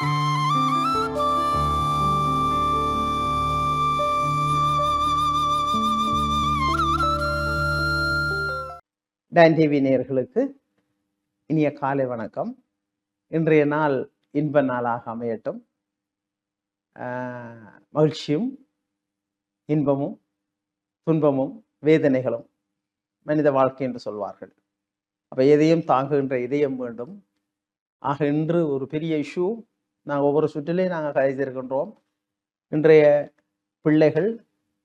டைன்டிவி நேர்களுக்கு. இனிய காலை வணக்கம். இன்றைய நாள் இன்ப நாளாக அமையட்டும். மகிழ்ச்சியும் இன்பமும் துன்பமும் வேதனைகளும் மனித வாழ்க்கை என்று சொல்வார்கள். அப்போ எதையும் தாங்குகின்ற இதயம் வேண்டும். ஆக இன்று ஒரு பெரிய இஷ்யூ நாங்கள் ஒவ்வொரு சுற்றிலையும் நாங்கள் கதைத்திருக்கின்றோம் இன்றைய பிள்ளைகள்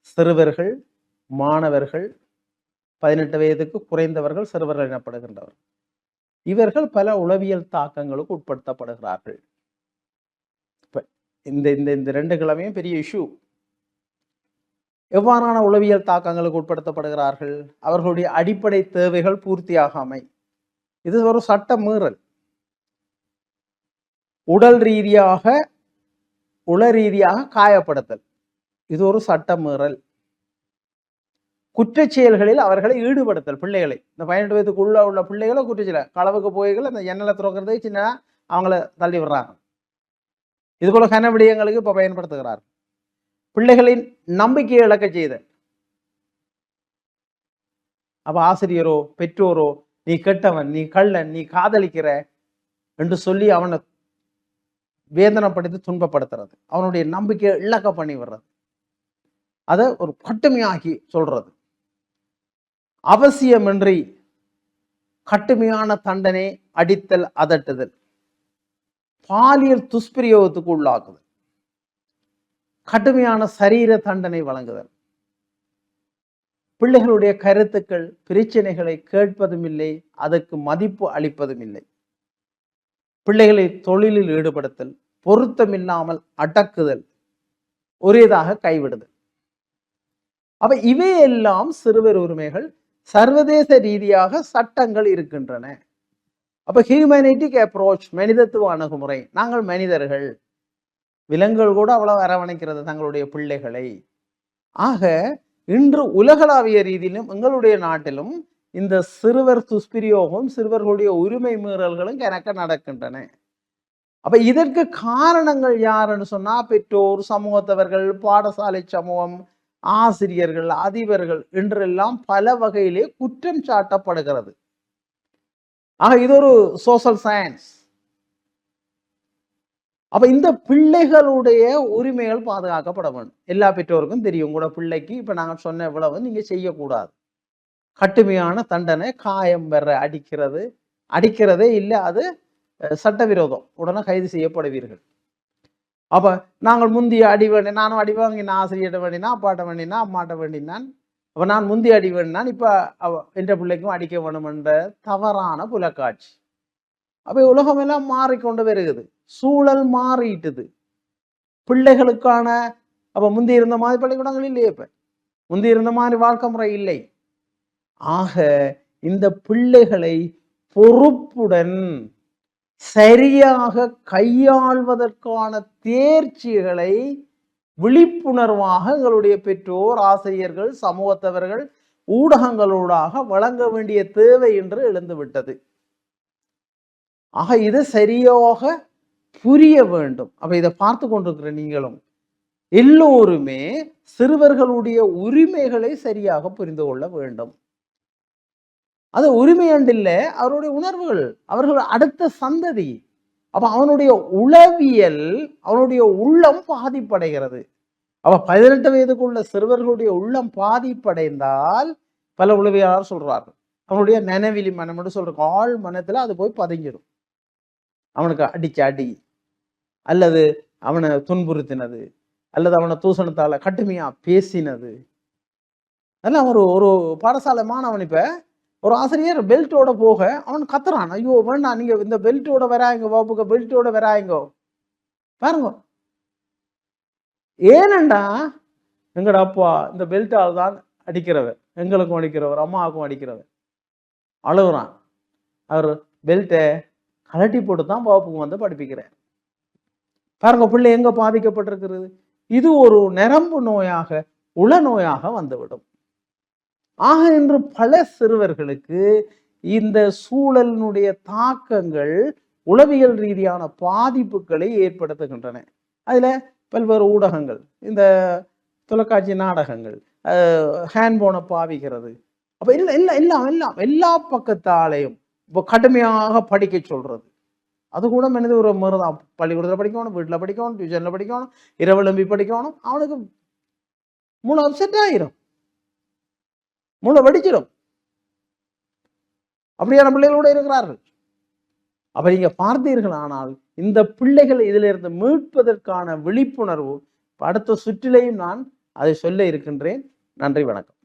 சிறுவர்கள் மாணவர்கள் பதினெட்டு வயதுக்கு குறைந்தவர்கள் சிறுவர்கள் எனப்படுகின்றவர். இவர்கள் பல உளவியல் தாக்கங்களுக்கு உட்படுத்தப்படுகிறார்கள். இப்போ இந்த இந்த இந்த ரெண்டு கிழமையும் பெரிய இஷ்யூ. எவ்வாறான உளவியல் தாக்கங்களுக்கு உட்படுத்தப்படுகிறார்கள்? அவர்களுடைய அடிப்படை தேவைகள் பூர்த்தியாகாமை. இது ஒரு சட்ட மீறல். உடல் ரீதியாக உள ரீதியாக காயப்படுத்தல். இது ஒரு சட்ட மீறல். செயல்களில் அவர்களை ஈடுபடுத்தல் பிள்ளைகளை. இந்த பதினெட்டு வயதுக்குள்ள உள்ள பிள்ளைகளை குற்றச்செயல் களவுக்கு போய்கள் அந்த எண்ணலை துறக்கிறதே சின்ன அவங்கள தள்ளி விடுறாங்க. இது போல கனவிடயங்களுக்கு இப்போ பயன்படுத்துகிறார். பிள்ளைகளின் நம்பிக்கையை இழக்க செய்தல். அப்ப ஆசிரியரோ பெற்றோரோ நீ கெட்டவன் நீ கள்ளன் நீ காதலிக்கிற என்று சொல்லி அவனை வேதனைப்படுத்தி துன்பப்படுத்துறது. அவனுடைய நம்பிக்கையை இழக்க பண்ணி விடுறது. அதை ஒரு கட்டுமையாகி சொல்றது. அவசியமின்றி கட்டுமையான தண்டனை அடித்தல் அதட்டுதல். பாலியல் துஷ்பிரயோகத்துக்கு உள்ளாக்குதல். கடுமையான சரீர தண்டனை வழங்குதல். பிள்ளைகளுடைய கருத்துக்கள் பிரச்சனைகளை கேட்பதும் இல்லை அதற்கு மதிப்பு அளிப்பதும் இல்லை. பிள்ளைகளை தொழிலில் ஈடுபடுத்தல் பொருத்தமில்லாமல் அடக்குதல் ஒரேதாக கைவிடுதல். அப்ப இவையெல்லாம் சிறுவர் உரிமைகள் சர்வதேச ரீதியாக சட்டங்கள் இருக்கின்றன. அப்ப ஹியூமனிட்டிக் அப்ரோச் மனிதத்துவ அணுகுமுறை நாங்கள் மனிதர்கள். விலங்குகள் கூட அவ்வளவு அரவணைக்கிறது தங்களுடைய பிள்ளைகளை. ஆக இன்று உலகளாவிய ரீதியிலும் எங்களுடைய நாட்டிலும் இந்த சிறுவர் துஷ்பிரயோகம் சிறுவர்களுடைய உரிமை மீறல்களும் கணக்க நடக்கின்றன. அப்ப இதற்கு காரணங்கள் யாருன்னு சொன்னா பெற்றோர் சமூகத்தவர்கள் பாடசாலை சமூகம் ஆசிரியர்கள் அதிபர்கள் என்றெல்லாம் பல வகையிலே குற்றம் சாட்டப்படுகிறது. ஆக இது ஒரு சோசல் சயின்ஸ் அப்ப இந்த பிள்ளைகளுடைய உரிமைகள் பாதுகாக்கப்பட வேண்டும். எல்லா பெற்றோருக்கும் தெரியும் கூட பிள்ளைக்கு இப்ப நாங்கள் சொன்ன இவ்வளவு நீங்க செய்யக்கூடாது. கட்டுமையான தண்டனை காயம் வர்ற அடிக்கிறது. அடிக்கிறதே இல்லை அது சட்டவிரோதம். உடனே கைது செய்யப்படுவீர்கள். அப்ப நாங்கள் முந்தைய அடி வேண்டி நானும் அடி வாங்கினேன் ஆசிரியர்கிட்ட வேண்டினா அப்பாட்ட வேண்டினா அம்மாட்ட வேண்டினான். அப்போ நான் முந்தைய அடி வேண்டினான் இப்போ அவ என்ற பிள்ளைக்கும் அடிக்க வேணும் என்ற தவறான புலக்காட்சி. அப்ப உலகமெல்லாம் மாறிக்கொண்டு வருகிறது. சூழல் மாறிட்டுது பிள்ளைகளுக்கான அப்போ முந்தி இருந்த மாதிரி பள்ளிக்கூடங்கள் இல்லையே இப்போ. முந்தி இருந்த மாதிரி வாழ்க்கை முறை இல்லை. ஆக இந்த பிள்ளைகளை பொறுப்புடன் சரியாக கையாள்வதற்கான தேர்ச்சிகளை விழிப்புணர்வாக எங்களுடைய பெற்றோர் ஆசிரியர்கள் சமூகத்தவர்கள் ஊடகங்களூடாக வழங்க வேண்டிய தேவை என்று எழுந்துவிட்டது. ஆக இது சரியாக புரிய வேண்டும். அப்ப இதை பார்த்து கொண்டிருக்கிற நீங்களும் எல்லோருமே சிறுவர்களுடைய உரிமைகளை சரியாக புரிந்து கொள்ள வேண்டும். அது உரிமை அண்டில்ல அவருடைய உணர்வுகள் அவர்கள் அடுத்த சந்ததி. அப்போ அவனுடைய உளவியல் அவனுடைய உள்ளம் பாதிப்படைகிறது. அப்போ பதினெட்டு வயதுக்குள்ள சிறுவர்களுடைய உள்ளம் பாதிப்படைந்தால் பல உளவியலாளர் சொல்கிறார்கள் அவனுடைய நினைவிலி மனம் என்று சொல்றாங்க ஆள் மனத்தில் அது போய் பதுங்கிடும். அவனுக்கு அடிச்சு அடி. அல்லது அவனை துன்புறுத்தினது. அல்லது அவனை தூசணத்தால் கட்டுமையாக பேசினது. அதெல்லாம் ஒரு ஒரு பாடசாலை மாணவன் இப்போ ஒரு ஆசிரியர் பெல்ட்டோட போக அவன் கத்துறான். ஐயோ வேண்டாம் நீங்க இந்த பெல்ட்டோட வராங்க வகுப்புக்கு பெல்ட்டோட வராங்க பாருங்க. ஏனண்டா? எங்கட அப்பா இந்த பெல்ட்டால் தான் அடிக்கிறவர் எங்களுக்கும் அடிக்கிறவர் அம்மாவுக்கும் அடிக்கிறவர் அழுகுறான். அவர் பெல்ட்டை கழட்டி போட்டு தான் வகுப்புக்கு வந்து படிப்பிக்கிறார் பாருங்க பிள்ளை எங்க பாதிக்கப்பட்டிருக்கிறது? இது ஒரு நரம்பு நோயாக உள நோயாக வந்துவிடும். ஆக இன்று பல சிறுவர்களுக்கு இந்த சூழலினுடைய தாக்கங்கள் உளவியல் ரீதியான பாதிப்புகளை ஏற்படுத்துகின்றன. அதில் பல்வேறு ஊடகங்கள் இந்த தொலைக்காட்சி நாடகங்கள் ஹேண்ட்போனை பாவிக்கிறது அப்போ இல்லை எல்லாம் எல்லாம் எல்லாம் எல்லா பக்கத்தாலையும் இப்போ கடுமையாக படிக்க சொல்கிறது அது கூட மனித ஒரு மாதிரி தான் பள்ளிக்கூடத்தில் படிக்கணும் வீட்டில் படிக்கணும் டியூஷனில் படிக்கணும் இரவெலும்பி படிக்கணும் அவனுக்கு மூணு அப்செட் ஆயிரும். மூளை வெடிச்சிடும். அப்படியான பிள்ளைகளோடு இருக்கிறார்கள். அப்ப நீங்க பார்த்தீர்கள் ஆனால் இந்த பிள்ளைகள் இதிலிருந்து மீட்பதற்கான விழிப்புணர்வு அடுத்த சுற்றிலையும் நான் அதை சொல்ல இருக்கின்றேன். நன்றி வணக்கம்.